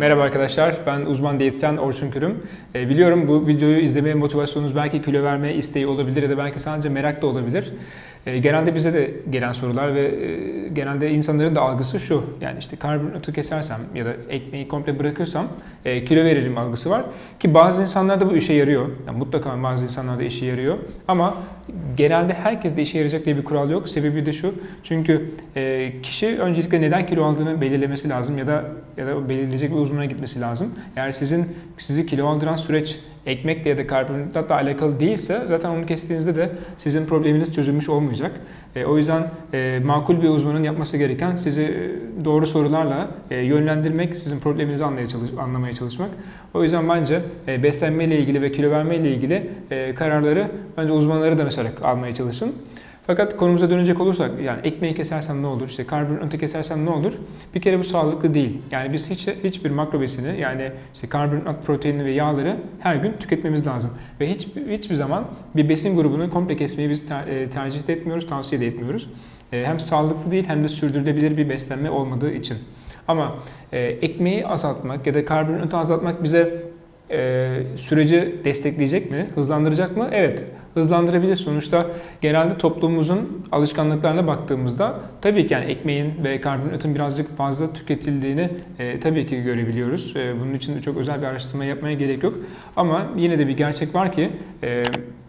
Merhaba arkadaşlar, ben uzman diyetisyen Orçun Kürüm. E, biliyorum bu videoyu izlemeye motivasyonunuz belki kilo verme isteği olabilir ya da belki sadece merak da olabilir. E, genelde bize de gelen sorular ve e, genelde insanların da algısı şu. Yani işte karbonhidratı kesersem ya da ekmeği komple bırakırsam e, kilo veririm algısı var. Ki bazı insanlarda bu işe yarıyor. Yani mutlaka bazı insanlarda işe yarıyor. Ama genelde herkes de işe yarayacak diye bir kural yok. Sebebi de şu. Çünkü kişi öncelikle neden kilo aldığını belirlemesi lazım ya da ya da belirleyecek bir uzmana gitmesi lazım. Eğer sizin sizi kilo aldıran süreç ekmekle ya da karbonhidratla alakalı değilse zaten onu kestiğinizde de sizin probleminiz çözülmüş olmayacak. E, o yüzden e, makul bir uzmanın yapması gereken sizi e, doğru sorularla e, yönlendirmek, sizin probleminizi anlamaya, çalış, anlamaya çalışmak. O yüzden bence e, beslenme ile ilgili ve kilo verme ile ilgili e, kararları bence uzmanlara danışarak almaya çalışın. Fakat konumuza dönecek olursak yani ekmeği kesersem ne olur, işte karbonhidratı kesersem ne olur? Bir kere bu sağlıklı değil. Yani biz hiç hiçbir makro besini yani işte karbonhidrat, proteini ve yağları her gün tüketmemiz lazım. Ve hiç hiçbir zaman bir besin grubunu komple kesmeyi biz ter- e, tercih etmiyoruz, tavsiye de etmiyoruz. E, Hem sağlıklı değil hem de sürdürülebilir bir beslenme olmadığı için. Ama e, ekmeği azaltmak ya da karbonhidratı azaltmak bize e, süreci destekleyecek mi, hızlandıracak mı? Evet, hızlandırabilir. Sonuçta genelde toplumumuzun alışkanlıklarına baktığımızda tabii ki yani ekmeğin ve karbonhidratın birazcık fazla tüketildiğini e, tabii ki görebiliyoruz. E, bunun için de çok özel bir araştırma yapmaya gerek yok. Ama yine de bir gerçek var ki e,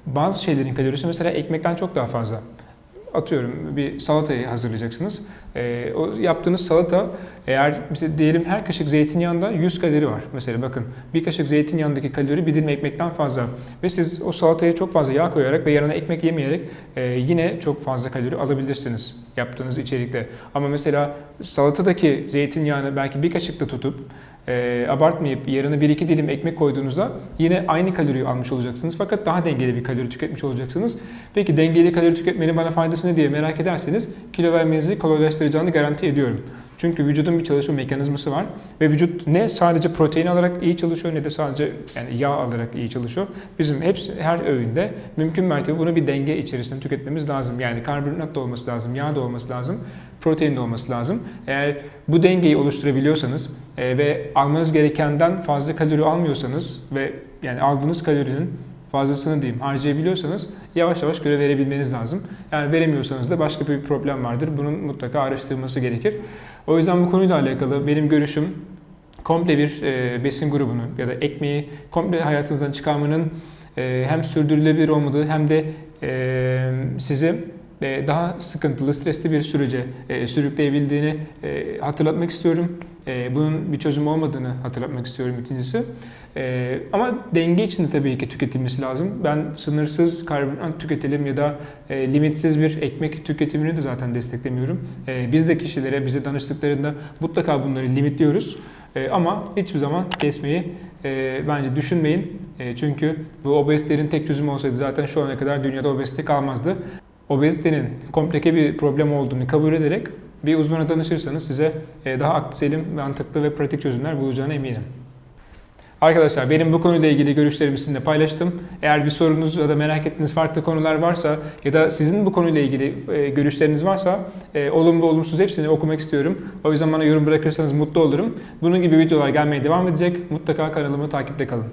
bazı şeylerin kalorisi mesela ekmekten çok daha fazla atıyorum bir salatayı hazırlayacaksınız. Ee, o yaptığınız salata eğer diyelim her kaşık zeytinyağında 100 kalori var. Mesela bakın bir kaşık zeytinyağındaki kalori bir dilim ekmekten fazla. Ve siz o salataya çok fazla yağ koyarak ve yanına ekmek yemeyerek e, yine çok fazla kalori alabilirsiniz yaptığınız içerikte. Ama mesela salatadaki zeytinyağını belki bir kaşıkta tutup e, abartmayıp yarına 1-2 dilim ekmek koyduğunuzda yine aynı kaloriyi almış olacaksınız. Fakat daha dengeli bir kalori tüketmiş olacaksınız. Peki dengeli kalori tüketmenin bana faydası ne diye merak ederseniz kilo vermenizi kolaylaştıracağını garanti ediyorum. Çünkü vücudun bir çalışma mekanizması var ve vücut ne sadece protein alarak iyi çalışıyor ne de sadece yani yağ alarak iyi çalışıyor. Bizim hepsi her öğünde mümkün mertebe bunu bir denge içerisinde tüketmemiz lazım. Yani karbonhidrat da olması lazım, yağ da olması lazım, protein de olması lazım. Eğer bu dengeyi oluşturabiliyorsanız e, ve almanız gerekenden fazla kalori almıyorsanız ve yani aldığınız kalorinin fazlasını diyeyim harcayabiliyorsanız yavaş yavaş göre verebilmeniz lazım. Yani veremiyorsanız da başka bir problem vardır. Bunun mutlaka araştırılması gerekir. O yüzden bu konuyla alakalı benim görüşüm komple bir e, besin grubunu ya da ekmeği komple hayatınızdan çıkarmanın e, hem sürdürülebilir olmadığı hem de e, sizi daha sıkıntılı, stresli bir sürece e, sürükleyebildiğini e, hatırlatmak istiyorum. E, bunun bir çözüm olmadığını hatırlatmak istiyorum ikincisi. E, ama denge içinde tabii ki tüketilmesi lazım. Ben sınırsız karbonhidrat tüketelim ya da e, limitsiz bir ekmek tüketimini de zaten desteklemiyorum. E, biz de kişilere bize danıştıklarında mutlaka bunları limitliyoruz. E, ama hiçbir zaman kesmeyi e, bence düşünmeyin. E, çünkü bu obezitenin tek çözümü olsaydı zaten şu ana kadar dünyada obezite kalmazdı obezitenin komplike bir problem olduğunu kabul ederek bir uzmana danışırsanız size e, daha aklı selim, mantıklı ve pratik çözümler bulacağına eminim. Arkadaşlar benim bu konuyla ilgili görüşlerimi sizinle paylaştım. Eğer bir sorunuz ya da merak ettiğiniz farklı konular varsa ya da sizin bu konuyla ilgili e, görüşleriniz varsa e, olumlu olumsuz hepsini okumak istiyorum. O yüzden bana yorum bırakırsanız mutlu olurum. Bunun gibi videolar gelmeye devam edecek. Mutlaka kanalımı takipte kalın.